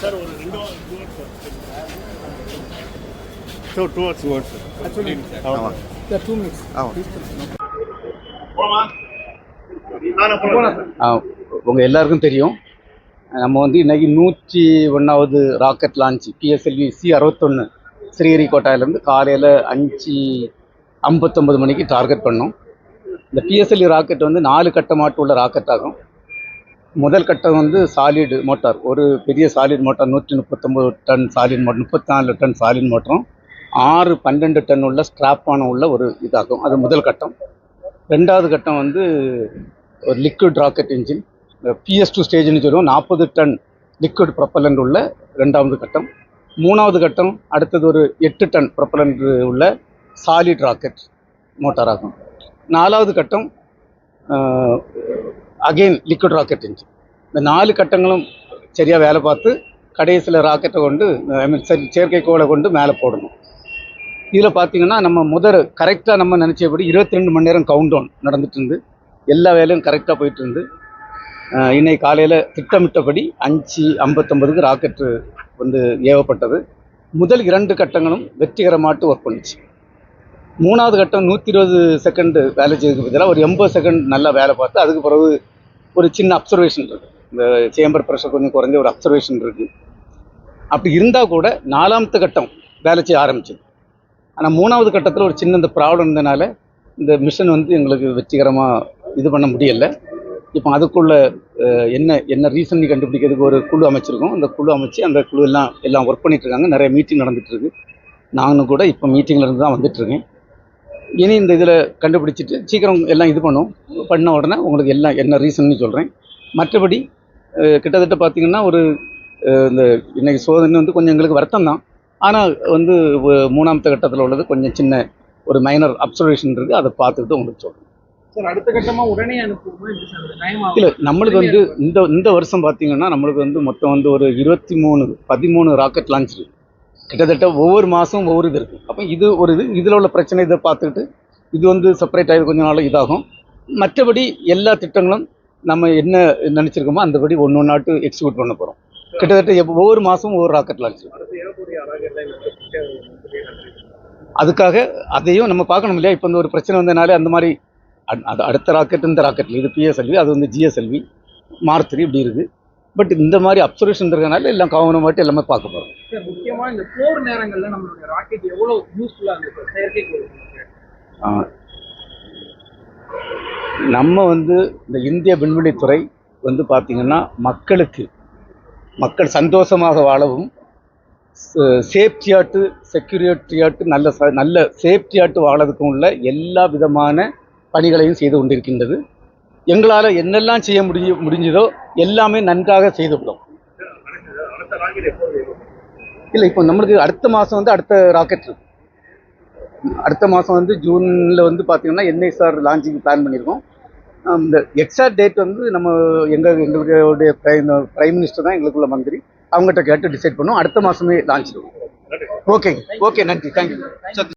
Sir ஒரு ரெண்டு two two hours two hours ஆமாம் டூ மினிட்ஸ் ஆமாம் உங்கள் எல்லாருக்கும் தெரியும். நம்ம வந்து இன்னைக்கு நூற்றி ஒன்றாவது ராக்கெட் லான்ச் பிஎஸ்எல்வி சி அறுபத்தொன்று ஸ்ரீஹரிகோட்டாயிலேருந்து காலையில் அஞ்சு ஐம்பத்தொம்பது மணிக்கு டார்கெட் பண்ணோம். இந்த பிஎஸ்எல்வி ராக்கெட் வந்து நாலு கட்டமாட்டு உள்ள ராக்கெட் ஆகும். முதல் கட்டம் வந்து சாலிட் மோட்டார் ஒரு பெரிய சாலிட் மோட்டார் நூற்றி முப்பத்தொம்பது டன் சாலிட் மோட்டர் முப்பத்தி நாலு டன் சாலிட் மோட்டரும் ஆறு பன்னெண்டு டன் உள்ள ஸ்ட்ராப்பான உள்ள ஒரு இதாகும். அது முதல் கட்டம். ரெண்டாவது கட்டம் வந்து ஒரு liquid rocket engine PS two ஸ்டேஜ்னு சொல்லுவோம். நாற்பது டன் லிக்விட் ப்ரொப்பலண்ட் உள்ள ரெண்டாவது கட்டம். மூணாவது கட்டம் அடுத்தது ஒரு எட்டு டன் ப்ரொப்பலண்ட் உள்ள சாலிட் ராக்கெட் மோட்டார் ஆகும். நாலாவது கட்டம் அகெயின் லிக்விட் ராக்கெட் இன்ஜின் இந்த நாலு கட்டங்களும் சரியாக வேலை பார்த்து கடைசியில் ராக்கெட்டை கொண்டு ஐ மீன் சரி செயற்கைக்கோளை கொண்டு மேலே போடணும். இதில் பார்த்தீங்கன்னா நம்ம முதல் கரெக்டாக நம்ம நினச்சபடி இருபத்தி ரெண்டு மணி நேரம் கவுண்ட் டவுன் நடந்துட்டு இருந்து எல்லா வேலையும் கரெக்டாக போயிட்டு இருந்து இன்னைக்கு காலையில் திட்டமிட்டபடி அஞ்சு ஐம்பத்தொம்பதுக்கு ராக்கெட்டு வந்து ஏவப்பட்டது. முதல் இரண்டு கட்டங்களும் வெற்றிகரமாட்டு ஒர்க் பண்ணுச்சு. மூணாவது கட்டம் நூற்றி இருபது செகண்டு வேலை செய்யறதுக்கு பதிலாக ஒரு எண்பது செகண்ட் நல்லா வேலை பார்த்து அதுக்கு பிறகு ஒரு சின்ன அப்சர்வேஷன் இருக்குது இந்த சேம்பர் ப்ரெஷர் கொஞ்சம் குறைஞ்ச ஒரு அப்சர்வேஷன் இருக்குது அப்படி இருந்தால் கூட நாலாமத்து கட்டம் வேலை செய்ய ஆரம்பிச்சது. ஆனால் மூணாவது கட்டத்தில் ஒரு சின்ன இந்த ப்ராப்ளம் இருந்தனால இந்த மிஷன் வந்து எங்களுக்கு வெற்றிகரமாக இது பண்ண முடியலை. இப்போ அதுக்குள்ள என்ன என்ன ரீசன் கண்டுபிடிக்கிறதுக்கு ஒரு குழு அமைச்சிருக்கோம். அந்த குழு அமைச்சு அந்த குழு எல்லாம் எல்லாம் ஒர்க் பண்ணிட்டு இருக்காங்க. நிறைய மீட்டிங் நடந்துட்டு இருக்கு. நானும் கூட இப்போ மீட்டிங்ல இருந்து தான் வந்துட்டு இருக்கேன். இனி இந்த இதில் கண்டுபிடிச்சிட்டு சீக்கிரம் எல்லாம் இது பண்ணும். பண்ண உடனே உங்களுக்கு எல்லாம் என்ன ரீசன்னு சொல்கிறேன் மற்றபடி கிட்டத்தட்ட பார்த்தீங்கன்னா ஒரு இந்த இன்னைக்கு சோதனை வந்து கொஞ்சம் எங்களுக்கு வருத்தம் தான். ஆனால் வந்து மூணாமத்து கட்டத்தில் உள்ளது கொஞ்சம் சின்ன ஒரு மைனர் அப்சர்வேஷன் இருக்குது அதை பார்த்துக்கிட்டு உங்களுக்கு சொல்கிறேன் சார் அடுத்த கட்டமா உடனே அனுப்புவோமா? இல்லை நம்மளுக்கு வந்து இந்த இந்த வருஷம் பார்த்தீங்கன்னா நம்மளுக்கு வந்து மொத்தம் வந்து ஒரு இருபத்தி மூணு பதிமூணு ராக்கெட் லான்ச் இருக்கு கிட்டத்தட்ட ஒவ்வொரு மாதம் ஒவ்வொரு இது இருக்குது அப்போ இது ஒரு இது இதில் உள்ள பிரச்சனை இதை பார்த்துக்கிட்டு இது வந்து செப்பரேட் ஆகி கொஞ்ச நாள் இதாகும். மற்றபடி எல்லா திட்டங்களும் நம்ம என்ன நினச்சிருக்கோமோ அந்தபடி ஒன்று ஒன்றாட்டு எக்ஸிக்யூட் பண்ண போகிறோம் கிட்டத்தட்ட எப்போ ஒவ்வொரு மாதமும் ஒவ்வொரு ராக்கெட் லான்ச் அதுக்காக அதையும் நம்ம பார்க்கணும் இல்லையா? இப்போ இந்த ஒரு பிரச்சனை வந்தனாலே அந்த மாதிரி அ- அது அடுத்த ராக்கெட் இந்த ராக்கெட்ல இது பிஎஸ்எல்வி அது வந்து ஜிஎஸ்எல்வி மார்க் த்ரீ இப்படி இருக்குது பட் இந்த மாதிரி அப்சர்வேஷன் இருக்கனால எல்லாம் கவனமாட்டு எல்லாமே பார்க்க போகிறோம் சார் முக்கியமா இந்த போர் நேரங்கள்ல நம்மளுடைய ராக்கெட் எவ்வளவு யூஸ்ஃபுல்லா இருந்துச்சு? செயற்கைக்கோள் நம்ம வந்து இந்த இந்திய விண்வெளித்துறை வந்து பார்த்திங்கன்னா மக்களுக்கு மக்கள் சந்தோஷமாக வாழவும் சேஃப்டியாட்டு செக்யூரிட்டியாட்டு நல்ல ச நல்ல சேஃப்டியாட்டு வாழறதுக்கும் உள்ள எல்லா விதமான பணிகளையும் செய்து கொண்டிருக்கின்றது. எங்களால் என்னெல்லாம் செய்ய முடிய முடிஞ்சதோ எல்லாமே நன்றாக செய்துள்ளோம் இல்லை இப்போ நம்மளுக்கு அடுத்த மாதம் வந்து அடுத்த ராக்கெட் இருக்கு. அடுத்த மாதம் வந்து ஜூனில் வந்து பார்த்தீங்கன்னா என்ஐசார் லான்ச்சிங் பிளான் பண்ணியிருக்கோம் இந்த எக்ஸாக்ட் டேட் வந்து நம்ம எங்கள் எங்களுடைய பிரைம் பிரைம் மினிஸ்டர் தான் எங்களுக்குள்ள மந்திரி. அவங்ககிட்ட கேட்டு டிசைட் பண்ணுவோம். அடுத்த மாதமே லான்ச் ஓகேங்க ஓகே நன்றி. தேங்க்யூ